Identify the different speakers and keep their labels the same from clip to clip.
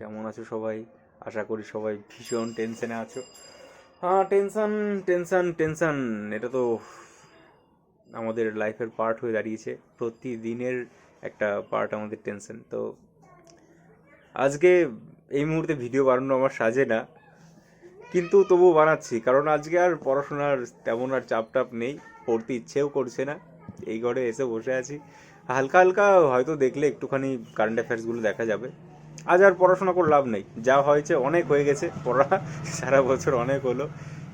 Speaker 1: কেমন আছো সবাই? আশা করি সবাই ভীষণ টেনশনে আছো। হ্যাঁ টেনশন টেনশন টেনশন এটা তো আমাদের লাইফের পার্ট হয়ে দাঁড়িয়েছে। প্রতিদিনের একটা পার্ট আমাদের টেনশন তো আজকে এই মুহূর্তে ভিডিও বানানো আমার সাজে না। কিন্তু তবুও বানাচ্ছি। কারণ আজকে আর পড়াশোনার তেমন আর চাপ টাপ নেই। পড়তে ইচ্ছেও করছে না। এই ঘরে এসে বসে আছি। হালকা হালকা হয়তো দেখলে একটুখানি কারেন্ট অ্যাফেয়ার্সগুলো দেখা যাবে। আজ আর পড়াশোনা করে লাভ নেই। যা হয়েছে অনেক হয়ে গেছে, পড়া সারা বছর অনেক হলো,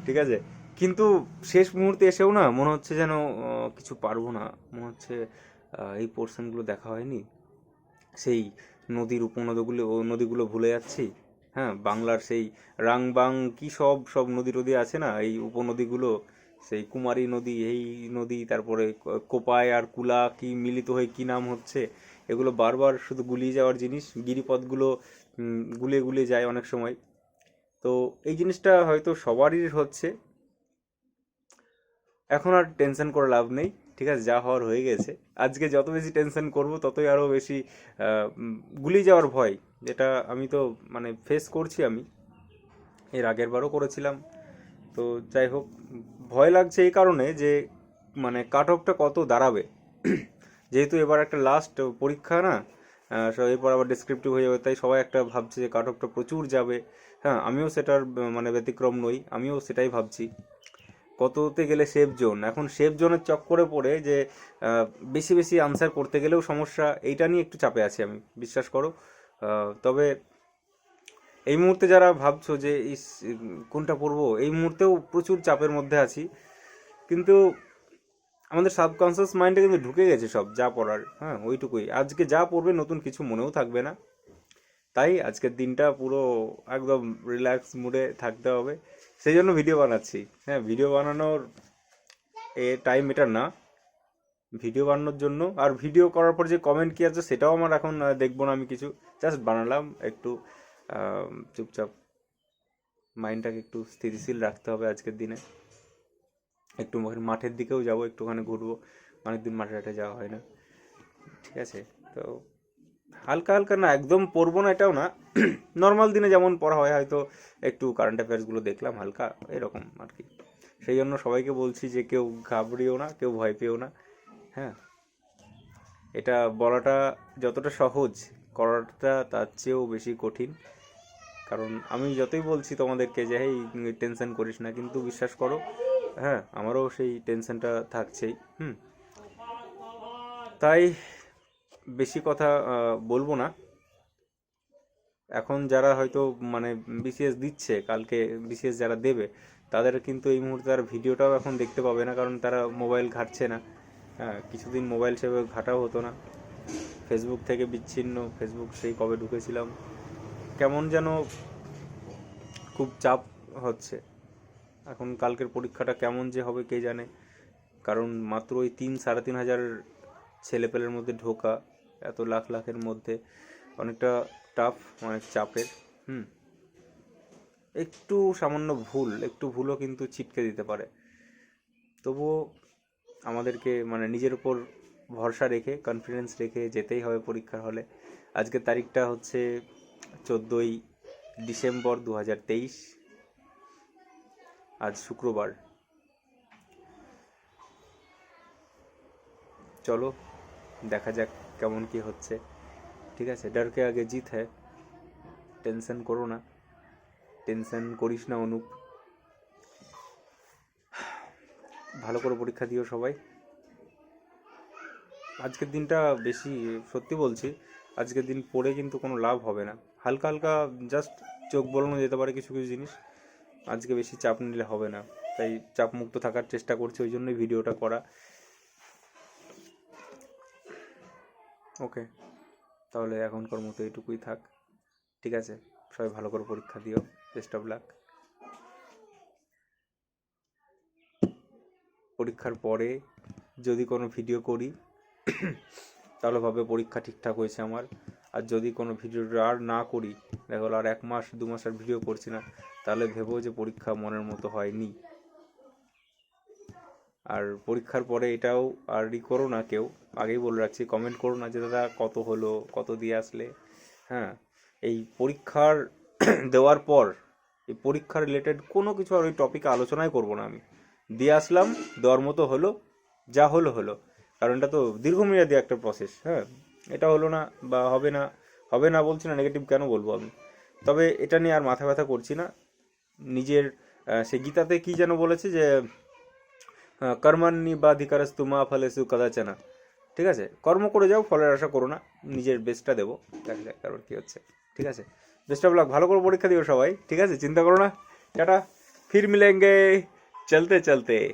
Speaker 1: ঠিক আছে? কিন্তু শেষ মুহূর্তে এসেও না মনে হচ্ছে যেন কিছু পারব না। মনে হচ্ছে এই পোর্শনগুলো দেখা হয়নি। সেই নদীর উপনদীগুলো নদীগুলো ভুলে যাচ্ছি। হ্যাঁ বাংলার সেই রাংবাং কি সব সব নদী টদী আছে না? এই উপনদীগুলো সেই কুমারী নদী এই নদী তারপরে কোপায় আর কুলা কি মিলিত হয়ে কি নাম হচ্ছে এগুলো বারবার শুধু গুলিয়ে যাওয়ার জিনিস গিরিপথগুলো উম, গুলিয়ে গুলিয়ে যায় অনেক সময়। তো এই জিনিসটা হয়তো সবারই হচ্ছে। এখন আর টেনশন করে লাভ নেই ঠিক আছে যা হওয়ার হয়ে গেছে। আজকে যত বেশি টেনশন করব ততই আরও বেশি গুলিয়ে যাওয়ার ভয় যেটা আমি তো মানে ফেস করছি আমি। এর আগের বারও করেছিলাম। তো যাই হোক, ভয় লাগছে এই কারণে যে মানে কাট অফটা কত দাঁড়াবে। যেহেতু এবার একটা লাস্ট পরীক্ষা না এরপর আবার ডিসক্রিপটিভ হয়ে যাবে, তাই সবাই একটা ভাবছে যে কাট অফটা প্রচুর যাবে। হ্যাঁ আমিও সেটার মানে ব্যতিক্রম নই, আমিও সেটাই ভাবছি। কততে গেলে সেফ জোন এখন সেফ জোনের চক্করে পড়ে যে বেশি বেশি আনসার করতে গেলেও সমস্যা, এইটা নিয়ে একটু চাপে আছি আমি, বিশ্বাস করো। তবে এই মুহূর্তে যারা ভাবছ যে, ইস, কোনটা পড়ব এই মুহূর্তেও প্রচুর চাপের মধ্যে আছি। কিন্তু আমাদের সাবকনসিয়াস মাইন্ডে কিন্তু ঢুকে গেছে সব, যা পড়ার হ্যাঁ ওইটুকুই। আজকে যা পড়বে নতুন কিছু মনেও থাকবে না। তাই আজকের দিনটা পুরো একদম রিল্যাক্স মুডে থাকতে হবে। সেই জন্য ভিডিও বানাচ্ছি। হ্যাঁ ভিডিও বানানোর এ টাইম এটা না। ভিডিও বানানোর জন্য। আর ভিডিও করার পর যে কমেন্ট কি আছে, সেটাও আমার এখন দেখব না আমি কিছু। জাস্ট বানালাম একটু। চুপচাপ মাইন্ডটাকে একটু স্থিতিশীল রাখতে হবে আজকের দিনে। একটু মাঠের দিকেও যাব, একটুখানি ঘুরবো। অনেকদিন মাঠে ঘাটে যাওয়া হয় না। ঠিক আছে, তো হালকা হালকা না, একদম পড়ব না এটাও না। নর্মাল দিনে যেমন পড়া হয়, হয়তো একটু কারেন্ট অ্যাফেয়ার্সগুলো দেখলাম, হালকা এরকম আর কি। সেই জন্য সবাইকে বলছি যে কেউ ঘাবড়িও না, কেউ ভয় পেও না। হ্যাঁ এটা বলাটা যতটা সহজ, করাটা তার চেয়েও বেশি কঠিন। কারণ আমি যতই বলছি তোমাদেরকে যে, হেই টেনশন করিস না, কিন্তু বিশ্বাস করো হ্যাঁ আমারও সেই টেনশনটা থাকছেই, হুম। তাই বেশি কথা বলব না। এখন যারা হয়তো মানে বিসিএস দিচ্ছে, কালকে বিসিএস যারা দেবে, তাদের কিন্তু এই মুহূর্তে আর ভিডিওটাও এখন দেখতে পাবে না, কারণ তারা মোবাইল ঘাটছে না। হ্যাঁ কিছুদিন মোবাইল সেভাবে ঘাটাও হতো না। ফেসবুক থেকে বিচ্ছিন্ন ফেসবুক সেই কবে ঢুকেছিলাম কেমন যেন খুব চাপ হচ্ছে। এখন কালকের পরীক্ষাটা কেমন যে হবে কে জানে। কারণ মাত্র ওই তিন, সাড়ে তিন হাজার ছেলেপেলের মধ্যে ঢোকা, এত লাখ লাখের মধ্যে। অনেকটা টাফ অনেক চাপের, হুম। একটু সামান্য ভুল, একটু ভুলও কিন্তু ছিটকে দিতে পারে। তবুও আমাদেরকে মানে নিজের উপর ভরসা রেখে কনফিডেন্স রেখে যেতেই হবে পরীক্ষার হলে। আজকের তারিখটা হচ্ছে চোদ্দোই ডিসেম্বর দু হাজার তেইশ। আজ শুক্রবার। চলো, দেখা যাক কেমন কি হচ্ছে। ঠিক আছে, ডরকে আগে জিত হ্যায় টেনশন করো না। টেনশন করিস না, অনুপ। ভালো করে পরীক্ষা দিও সবাই। আজকের দিনটা বেশি, সত্যি বলছি আজকের দিন পড়ে কিন্তু কোনো লাভ হবে না। হালকা হালকা জাস্ট চোখ বলানো যেতে পারে কিছু কিছু জিনিস। আজকে বেশি চাপ নিলে হবে না। তাই চাপ মুক্ত থাকার চেষ্টা করছি, ওই জন্যই ভিডিওটা করা। ওকে তাহলে এখনকার মতো এইটুকুই থাক। ঠিক আছে, সবাই ভালো করে পরীক্ষা দিও। বেস্ট অফ লাক পরীক্ষার পরে যদি কোনো ভিডিও করি তাহলে ভাবে পরীক্ষা ঠিকঠাক হয়েছে আমার। আর যদি কোনো ভিডিওটা আর না করি, দেখা আর এক মাস, দু মাস আর ভিডিও করছি না, তাহলে ভেবো যে পরীক্ষা মনের মতো হয়নি। আর পরীক্ষার পরে এটাও আর ই করো না কেউ, আগেই বলে রাখছি কমেন্ট করো না যে, দাদা, কত হলো, কত দিয়ে আসলে? হ্যাঁ এই পরীক্ষার দেওয়ার পর, এই পরীক্ষা রিলেটেড কোনো কিছু আর ওই টপিকে আলোচনাই করব না আমি। দিয়ে আসলাম, দেওয়ার মতো হলো, যা হলো হলো। কারণ এটা তো দীর্ঘমেয়াদী একটা প্রসেস হ্যাঁ? এটা হলো না বা হবে না হবে না বলছি না নেগেটিভ কেন বলব আমি? তবে এটা নিয়ে আর মাথা ব্যথা করছি না। নিজের সে গীতাতে কি যেন বলেছে যে কর্মান্নি বাধিকারস তুমা ফলেসু কদাচনা। ঠিক আছে? কর্ম করে যাও, ফলের আশা করো না, নিজের বেস্টটা দেবো। দেখা যাক কারোর কি হচ্ছে। ঠিক আছে? বেস্ট অফ লাক ভালো করে পরীক্ষা দিও সবাই। ঠিক আছে? চিন্তা করো না। টাটা। ফির মিলেঙ্গে। চলতে চলতে।